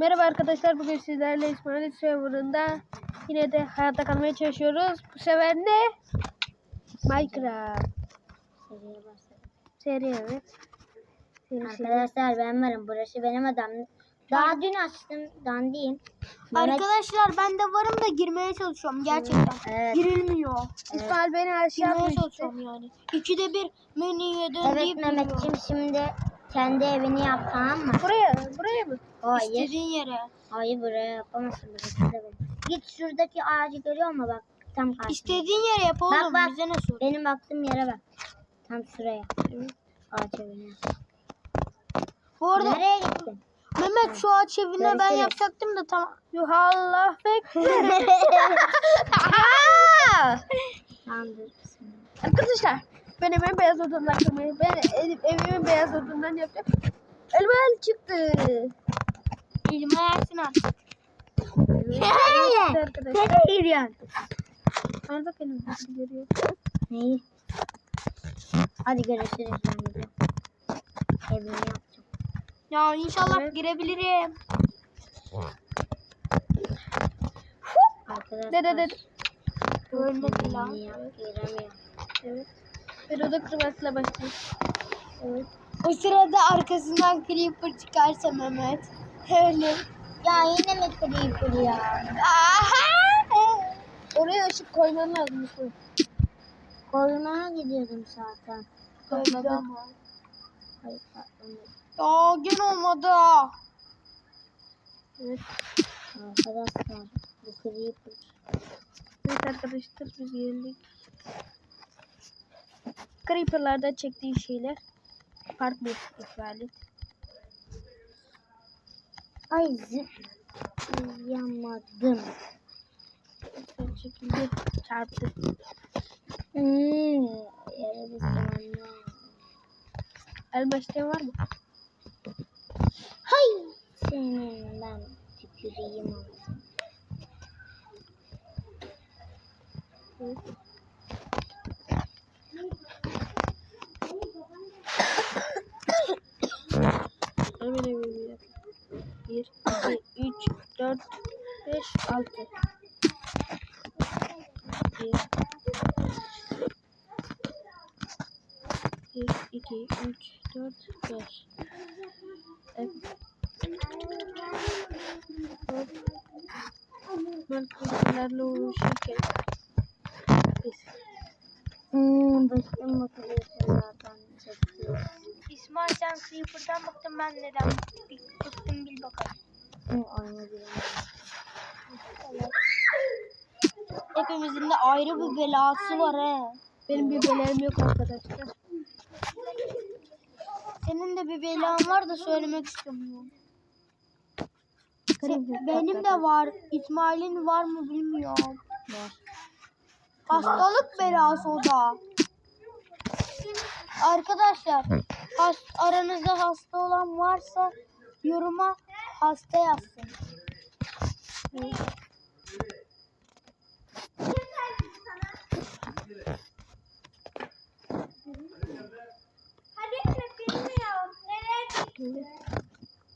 Merhaba arkadaşlar bugün sizlerle İsmail serverında yine de hayatta kalmaya çalışıyoruz. Bu sefer ne? Minecraft seri evet. Seri. Arkadaşlar ben varım. Burası benim adam. Daha dün açtım. Dandiyim. Arkadaşlar ben de varım da girmeye çalışıyorum gerçekten. Evet. Girilmiyor. İsmail beni aşağı Girmeye çalışıyorum yani. İkide bir menüye dön Evet Mehmetciğim şimdi kendi evini yap tamam mı? Buraya, buraya mı? Hayır. İstediğin yere. Hayır buraya yapamazsın. Burası da benim. Git şuradaki ağacı görüyor musun bak? Tam karşında. İstediğin yere yap oğlum. bak. Bize ne sor? Benim baktığım yere bak. Tam şuraya. Ağaç evini yap. Bu arada Nereye gittin? Mehmet şu ağaç evine ben Görüşürüz. yapacaktım da tamam. Yuhallah bekle. Tamamdır. arkadaşlar ben hemen beyaz odundan kırmayı, ben ev, evimin beyaz odundan yapacağım. Elma çıktı. İlme yersin artık. Arkadaşlar. Nereye gidiyorsun? Arada benim sesi geliyor. Neyi? Hadi görüşürüz. Evimi yapacağım. Ya inşallah Evet. girebilirim. Ne ne. Ölmedi lan. Giremiyorum. Evet. Ben oda kırmasıyla başlayayım. Evet. O sırada arkasından creeper çıkarsa Mehmet. Öyle. Ya yine mi creeper ya? Oraya ışık koyman lazım. Koymaya gidiyordum zaten. Ama. Hayır patlamadı. Ya gene olmadı. Evet. Arkadaşlar bu creeper. Evet arkadaşlar biz geldik. Creeper'larda çektiği şeyler farklı ifade. Ay zıplayamadım. Bir şekilde çarptı. Hmm, yere düştüm Elma isteyen var mı? Hay senin ben tüküreyim. Evet. 1, 2, 3, 4, 5, 6. 1, 2, 3, 4, 5. Evet. Ben kızlarla uğraşırken biz. Hmm, başka makarnalardan çekiyoruz. İsmail sen creeper'dan baktın ben neden bıktım bil bakalım. Hmm, oynayabilirim. Hepimizin de ayrı bir belası var he. benim bir beleğim yok arkadaşlar. Senin de bir belan var da söylemek istemiyorum. Creeper Se- benim de var. İsmail'in var mı bilmiyorum. Var. Hastalık belası o da. Arkadaşlar has, aranızda hasta olan varsa yoruma hasta yazsın.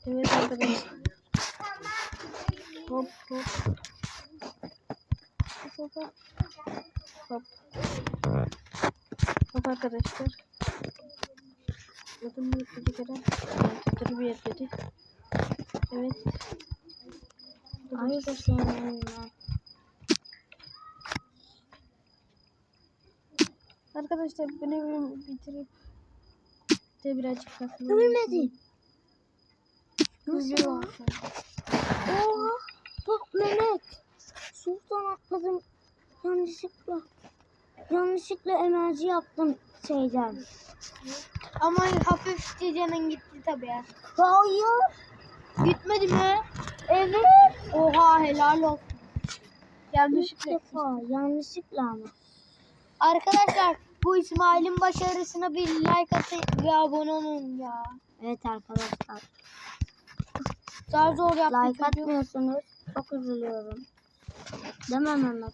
Evet, arkadaşlar. Hop. Hop hop hop. Hop. Hop arkadaşlar. Adım yok dedi kadar. Dur bir yer dedi. Evet. Ay senin ben. Arkadaşlar ben evimi bitirip de birazcık kasım. Ölmedin. Nasıl? Nasıl? Oha. Bak Mehmet. Sultan atladım. Yanlışlıkla. Yanlışlıkla enerji yaptım şeyden. Ama hafifçe canın gitti tabii. Hayır. Gitmedi mi? Evet. Oha helal olsun. İlk Yanlışlıkla. defa. Yanlışlıkla ama. Arkadaşlar bu İsmail'in başarısına bir like atın ve abone olun ya. Evet arkadaşlar. Daha zor yaptım Like çocuğu. atmıyorsunuz. Çok üzülüyorum. Değil mi Mehmet?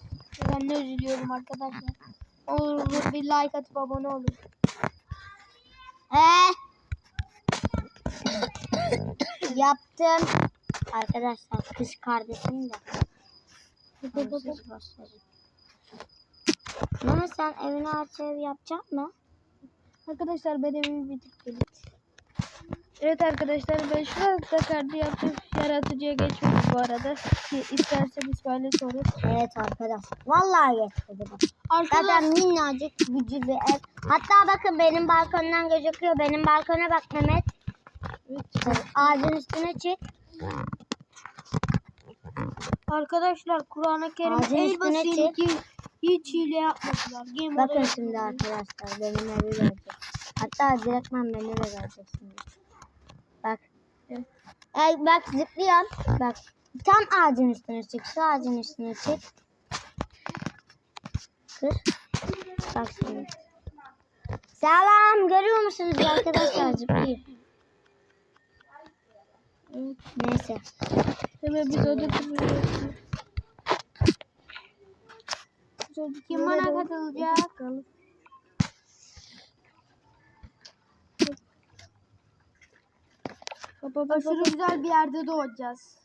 Ben de üzülüyorum arkadaşlar. Olur bir like atıp abone olun. Ee? Yaptım. Arkadaşlar kız kardeşim de. Göstereyim. Mehmet sen evine ağaç ev yapacak mı? Arkadaşlar ben evimi bitirdim. Evet arkadaşlar ben şu anda kartı yaptım. Yaratıcıya geçiyoruz bu arada. Ki istersen İsmail'e sorun. Evet arkadaşlar. Vallahi geçmedi bak. Arkadaşlar Zaten minnacık gücü bir ev. Hatta bakın benim balkondan gözüküyor. Benim balkona bak Mehmet. Ağacın üstüne çık. Arkadaşlar Kur'an-ı Kerim Ağacın el üstüne basayım çık. ki hiç hile yapmadılar. Game Bakın over şimdi arkadaşlar benim evi verecek. Hatta direktmen beni de verecek şimdi. Bak. Ay, bak zıplıyorum. Bak. Tam ağacın üstüne çık. Şu ağacın üstüne çık. Kır. Bak şimdi. Selam. Görüyor musunuz arkadaşlar zıplıyor. Neyse. Hemen biz orada duruyoruz. Kim bana katılacak? Bakalım. Baba baba Aşırı güzel bir yerde doğacağız.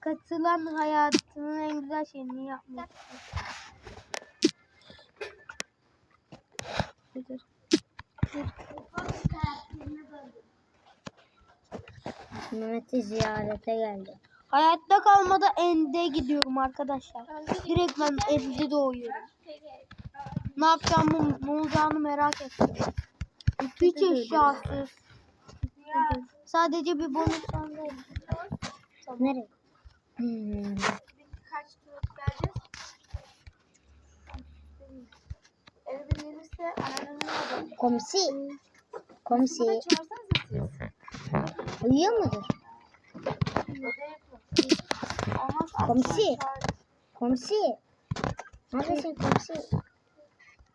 Katılan hayatının en güzel şeyini yapmak. baba. Mehmet'i ziyarete geldi. Hayatta kalmada ende gidiyorum arkadaşlar. Direkt ben ende doğuyorum. Ne yapacağımı, ne olacağını merak ettim. Hiç eşyasız. Sadece bir bonus sandığı. Nereye? Hmm. Kaç tur vereceğiz? Eve bir gelirse anneannemin adamı. Komsi. Uyuyor mudur? Komsi. Komsi. Neredesin komsi?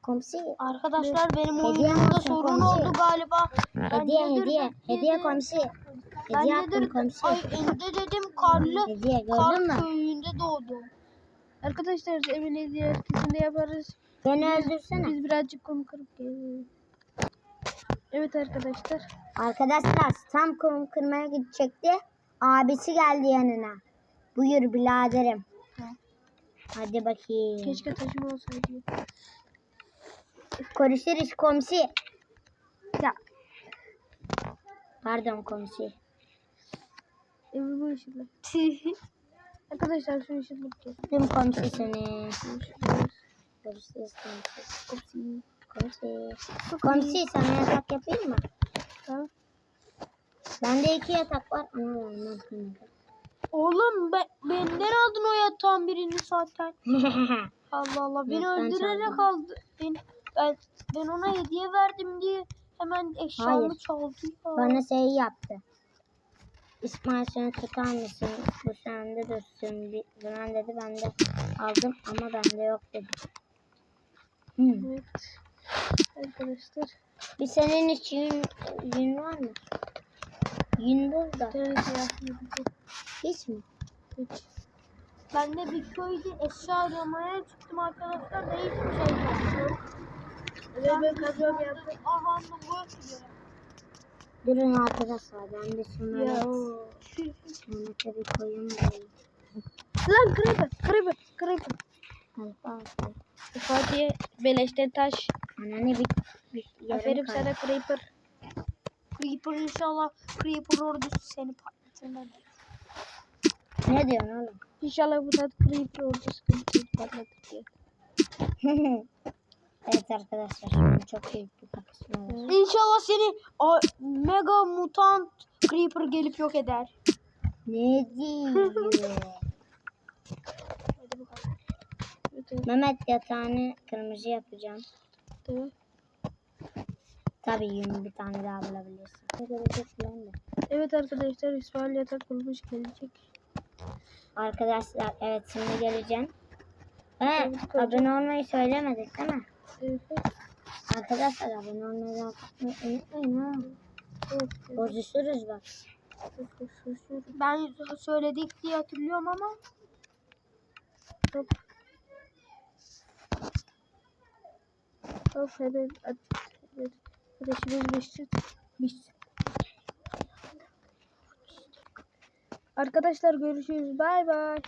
Komsi. Arkadaşlar benim oyunumda sorun oldu galiba. Ben Hediye nedir hediye. Hediye komsi. Ben Hediye nedir yaptım komsi. Ay ende dedim karlı. Hediye gördün mü? köyünde doğdum. Arkadaşlar evini ziyaretinde yaparız. Beni öldürsene. Biz birazcık kum kırıp gelelim. Evet arkadaşlar. Arkadaşlar tam kum kırmaya gidecekti. Abisi geldi yanına. Buyur biraderim. Hadi bakayım. Keşke taşım olsaydı. Konuşuruz komşu. Ya. Pardon komşu. Evi bu ışıkla. Arkadaşlar şu ışıkla gel. Tüm komşu seni. Görüşürüz. Görüşürüz komşu. Kopsi. Komşu. Komşu sana yatak yapayım mı? Tamam. Bende iki yatak var. Oğlum be, benden aldın o yatağın birini zaten. Allah Allah beni Yok, ben öldürerek çaldım. aldı. Ben, ben, ben ona hediye verdim diye hemen eşyamı Hayır. çaldı ya. Bana şey yaptı. İsmail şunu tutar mısın? Bu sende dursun. Bir- Falan dedi ben de aldım ama bende yok dedi. Hmm. Evet. Arkadaşlar. Bir senin hiç yün, var mı? Yün burada. Bir yedi. Hiç mi? Hiç. Ben de bir köyde eşya aramaya çıktım arkadaşlar da hiçbir şey yok. Evet ben kazmam yaptım. Aha bu. Durun arkadaşlar ben de şunları. Mehmet'e bir koyayım. Lan creeper. Creeper. Creeper. Al, al, al. Fatih'e beleşten taş. Anneanne bir, bir yarım Aferin kaldı. sana Creeper. Creeper inşallah Creeper ordusu seni patlatır. Ne diyorsun oğlum? İnşallah bu tat Creeper oldu sıkıntı patladık diye. evet arkadaşlar şimdi çok büyük bir kapışma var. İnşallah seni a, mega mutant Creeper gelip yok eder. Ne diyor? Mehmet yatağını kırmızı yapacağım. Tamam. Tabii yün bir tane daha bulabilirsin. Evet arkadaşlar İsmail yatak bulmuş gelecek. Arkadaşlar evet şimdi geleceğim. He, Evet, abone olmayı söylemedik değil mi? Evet. Arkadaşlar abone olmayı unutmayın ha. Evet. Bozuşuruz bak. evet. Ben söyledik diye hatırlıyorum ama Hop. Hop hemen at. Evet. Ateşimiz biçti. Biçti. Arkadaşlar görüşürüz. Bay bay.